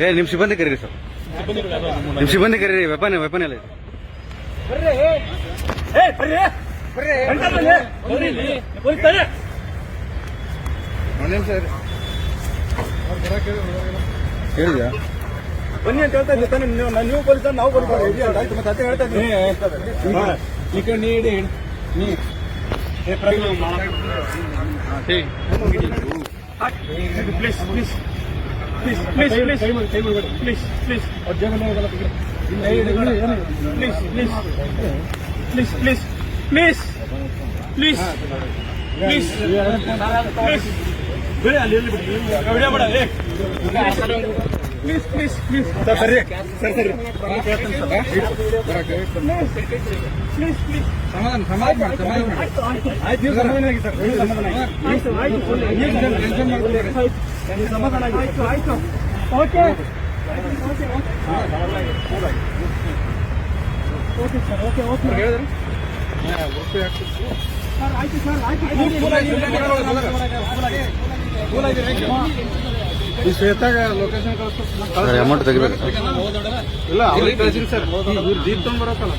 ಏ ನಿಮ್ ಸಿಬ್ಬಂದಿ ಕರೀರಿ ಸರ್. ನಿಮ್ ಸಿಬ್ಬಂದಿ ಕರೀರಿ ವೆಪನ್ ವೆಪನ್ ಎಲ್ಲ ಹೇಳಿದ್ಯಾ ಬನ್ನಿ ಅಂತ ಹೇಳ್ತಾ ಇದ್ದೆ ತಾನೇ ನೀವು ಪೊಲೀಸ್ ನಾವು ಬರ್ಬೋದು ಆಯ್ತು ಮತ್ತೆ ಅದೇ ಹೇಳ್ತಾ ಇದ್ದೀನಿ ಈ ಕಡೆ ನೀಡಿ ನೀ ಏ ಪ್ರಜ್ಞೆ please please please please please please please please please please please please please ಬಿಡಿ ಅಲ್ಲಿ ಬಿಡಿ ಬಿಡ ಮಾಡ ಪ್ಲೀಸ್ ಪ್ಲೀಸ್ ಪ್ಲೀಸ್ ಸರ್ ಸರಿ ಸರ್ ಸರಿ ಪ್ಲೀಸ್ ಪ್ಲೀಸ್ ಸಮಾಧಾನ ಸಮಾಧಾನ ಮಾಡಿ ಸಮಾಧಾನ ಮಾಡಿ. ಆಯ್ತು ಸಮಾಧಾನ ಆಗಿ ಸರ್. ಸಮಾಧಾನ ಆಯ್ತು ಆಯ್ತು ಟೆನ್ಷನ್ ಮಾಡ್ಕೊಳ್ಳಿ ಸಮಾಧಾನ ಆಯ್ತು ಆಯ್ತು. Okay. Okay. Sir. Okay okay ಹೇಳಿದ್ರೆ? ಸರ್ ಆಯ್ತು ಸರ್. ಆಯ್ತು. ಈ ಶ್ವೇತಾಗ ಲೊಕೇಶನ್ ಸರ್ ಅಮೌಂಟ್ ತೆಗಿಬೇಕು. ಇಲ್ಲ ಅವ್ರಿಗೆ ಕಳ್ಸಿರಿ ಸರ್ ಇವ್ರು ಜೀಪ್ ತೊಗೊಂಡ್ಬರತ್ತಲ್ಲ